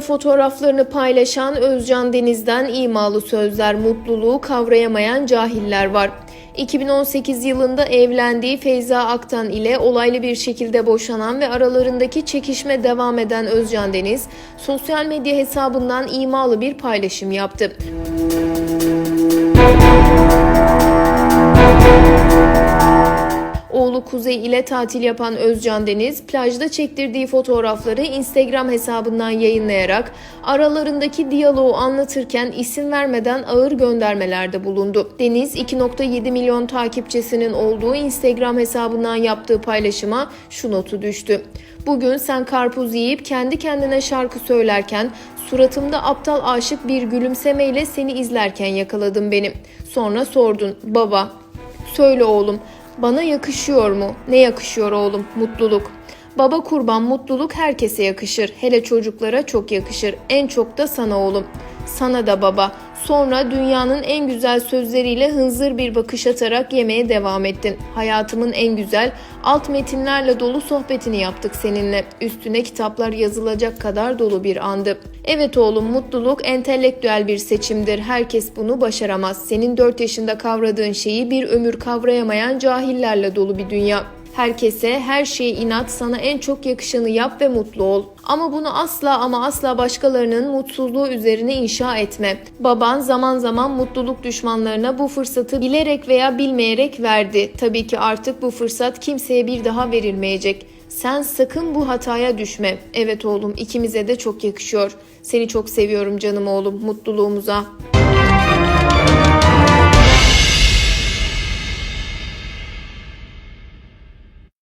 fotoğraflarını paylaşan Özcan Deniz'den imalı sözler, mutluluğu kavrayamayan cahiller var. 2018 yılında evlendiği Feyza Aktan ile olaylı bir şekilde boşanan ve aralarındaki çekişme devam eden Özcan Deniz, sosyal medya hesabından imalı bir paylaşım yaptı. Oğlu Kuzey ile tatil yapan Özcan Deniz, plajda çektirdiği fotoğrafları Instagram hesabından yayınlayarak aralarındaki diyaloğu anlatırken isim vermeden ağır göndermelerde bulundu. Deniz, 2.7 milyon takipçisinin olduğu Instagram hesabından yaptığı paylaşıma şu notu düştü. Bugün sen karpuz yiyip kendi kendine şarkı söylerken suratımda aptal aşık bir gülümsemeyle seni izlerken yakaladım beni. Sonra sordun, baba, söyle oğlum, bana yakışıyor mu? Ne yakışıyor oğlum? Mutluluk. Baba kurban mutluluk herkese yakışır. Hele çocuklara çok yakışır. En çok da sana oğlum. Sana da baba. Sonra dünyanın en güzel sözleriyle hınzır bir bakış atarak yemeye devam ettin. Hayatımın en güzel, alt metinlerle dolu sohbetini yaptık seninle. Üstüne kitaplar yazılacak kadar dolu bir andı. Evet oğlum mutluluk entelektüel bir seçimdir. Herkes bunu başaramaz. Senin 4 yaşında kavradığın şeyi bir ömür kavrayamayan cahillerle dolu bir dünya. Herkese her şeye inat sana en çok yakışanı yap ve mutlu ol. Ama bunu asla ama asla başkalarının mutsuzluğu üzerine inşa etme. Baban zaman zaman mutluluk düşmanlarına bu fırsatı bilerek veya bilmeyerek verdi. Tabii ki artık bu fırsat kimseye bir daha verilmeyecek. Sen sakın bu hataya düşme. Evet oğlum ikimize de çok yakışıyor. Seni çok seviyorum canım oğlum mutluluğumuza.